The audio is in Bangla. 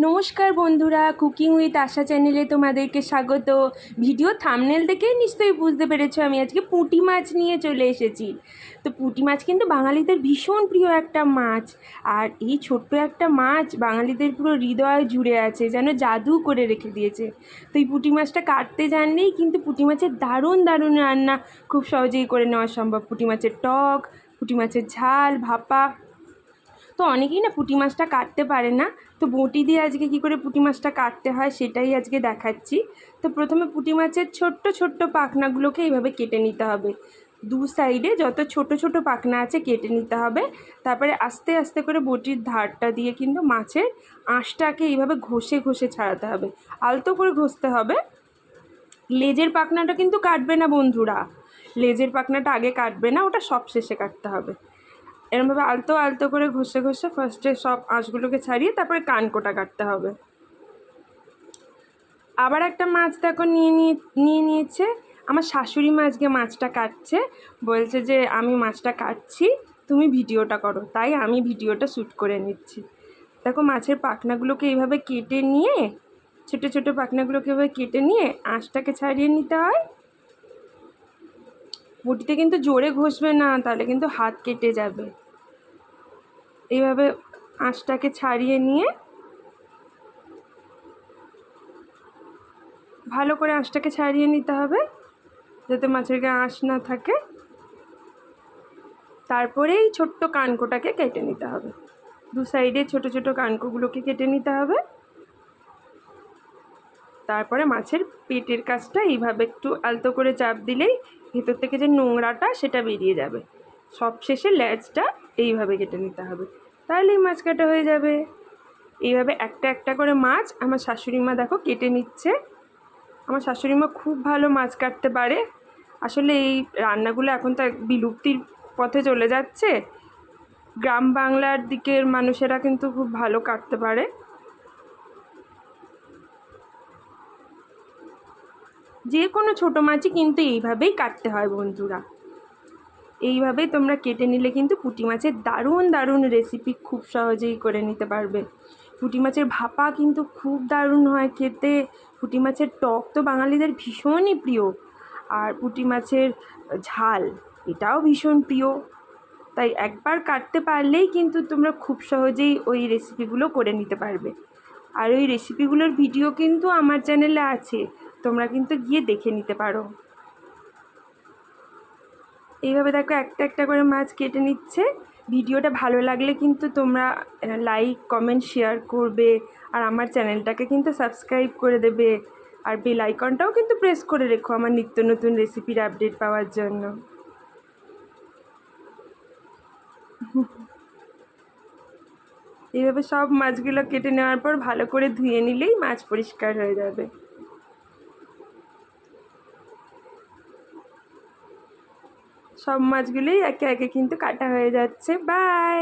নমস্কার বন্ধুরা কুকিং উইথ আশা চ্যানেলে তোমাদেরকে স্বাগত। ভিডিও থামনেল দেখেই নিশ্চয়ই বুঝতে পেরেছ, আমি আজকে পুঁটি মাছ নিয়ে চলে এসেছি। তো পুঁটি মাছ কিন্তু বাঙালিদের ভীষণ প্রিয় একটা মাছ, আর এই ছোট্ট একটা মাছ বাঙালিদের পুরো হৃদয় জুড়ে আছে, যেন জাদু করে রেখে দিয়েছে। তো এই পুঁটি মাছটা কাটতে জানলেই কিন্তু পুঁটি মাছের দারুণ দারুণ রান্না খুব সহজেই করে নেওয়া সম্ভব। পুঁটি মাছের টক, পুঁটি মাছের ঝাল, ভাপা। তো অনেকেই না পুঁটি মাছটা কাটতে পারে না। তো বঁটি দিয়ে আজকে কী করে পুঁটি মাছটা কাটতে হয় সেটাই আজকে দেখাচ্ছি। তো প্রথমে পুঁটি মাছের ছোট্ট ছোট্ট পাখনাগুলোকে এইভাবে কেটে নিতে হবে। দু সাইডে যত ছোট ছোট পাখনা আছে কেটে নিতে হবে। তারপরে আস্তে আস্তে করে বটির ধারটা দিয়ে কিন্তু মাছের আঁশটাকে এইভাবে ঘষে ঘষে ছাড়াতে হবে। আলতো করে ঘষতে হবে। লেজের পাখনাটা কিন্তু কাটবে না বন্ধুরা। লেজের পাখনাটা আগে কাটবে না, ওটা সব শেষে কাটতে হবে। এরমভাবে আলতো আলতো করে ঘষে ঘষে ফার্স্টে সব আঁশগুলোকে ছাড়িয়ে তারপরে কানকোটা কাটতে হবে। আবার একটা মাছ দেখো নিয়ে নিয়ে নিয়ে নিয়েছে। আমার শাশুড়ি মা আজকে মাছটা কাটছে। বলছে যে, আমি মাছটা কাটছি, তুমি ভিডিওটা করো। তাই আমি ভিডিওটা শ্যুট করে নিচ্ছি। দেখো মাছের পাখনাগুলোকে এইভাবে কেটে নিয়ে, ছোটো ছোটো পাখনাগুলোকে এভাবে কেটে নিয়ে আঁশটাকে ছাড়িয়ে নিতে হয়। বটিতে কিন্তু জোরে ঘষবে না, তাহলে কিন্তু হাত কেটে যাবে। এইভাবে আঁশটাকে ছাড়িয়ে নিয়ে ভালো করে আঁশটাকে ছাড়িয়ে নিতে হবে যাতে মাছের গায়ে আঁশ না থাকে। তারপরে এই ছোট্ট কানকোটাকে কেটে নিতে হবে। দু সাইডে ছোট ছোট কানকোগুলোকে কেটে নিতে হবে। তারপরে মাছের পেটের কাজটা এইভাবে একটু আলতো করে চাপ দিলেই ভেতর থেকে যে নোংরাটা সেটা বেরিয়ে যাবে। সব শেষে ল্যাজটা এইভাবে কেটে নিতে হবে। তাহলেই মাছ কাটা হয়ে যাবে। এইভাবে একটা একটা করে মাছ আমার শাশুড়ি মা দেখো কেটে নিচ্ছে। আমার শাশুড়ি মা খুব ভালো মাছ কাটতে পারে। আসলে এই রান্নাগুলো এখন তো বিলুপ্তির পথে চলে যাচ্ছে। গ্রাম বাংলার দিকের মানুষেরা কিন্তু খুব ভালো কাটতে পারে। যে কোনো ছোটো মাছই কিন্তু এইভাবেই কাটতে হয় বন্ধুরা। এইভাবেই তোমরা কেটে নিলে কিন্তু পুঁটি মাছের দারুণ দারুণ রেসিপি খুব সহজেই করে নিতে পারবে। পুঁটি মাছের ভাপা কিন্তু খুব দারুণ হয় খেতে। পুঁটি মাছের টক তো বাঙালিদের ভীষণই প্রিয়। আর পুঁটি মাছের ঝাল, এটাও ভীষণ প্রিয়। তাই একবার কাটতে পারলেই কিন্তু তোমরা খুব সহজেই ওই রেসিপিগুলো করে নিতে পারবে। আর ওই রেসিপিগুলোর ভিডিও কিন্তু আমার চ্যানেলে আছে, তোমরা কিন্তু গিয়ে দেখে নিতে পারো। এইভাবে দেখো একটা একটা করে মাছ কেটে নিচ্ছে। ভিডিওটা ভালো লাগলে কিন্তু তোমরা লাইক কমেন্ট শেয়ার করবে আর আমার চ্যানেলটাকে কিন্তু সাবস্ক্রাইব করে দেবে। আর বেল আইকনটাও কিন্তু প্রেস করে রেখো আমার নিত্য নতুন রেসিপির আপডেট পাওয়ার জন্য। এইভাবে সব মাছগুলো কেটে নেওয়ার পর ভালো করে ধুয়ে নিলেই মাছ পরিষ্কার হয়ে যাবে। সব মাছগুলোই একে একে কিন্তু কাটা হয়ে যাচ্ছে। বাই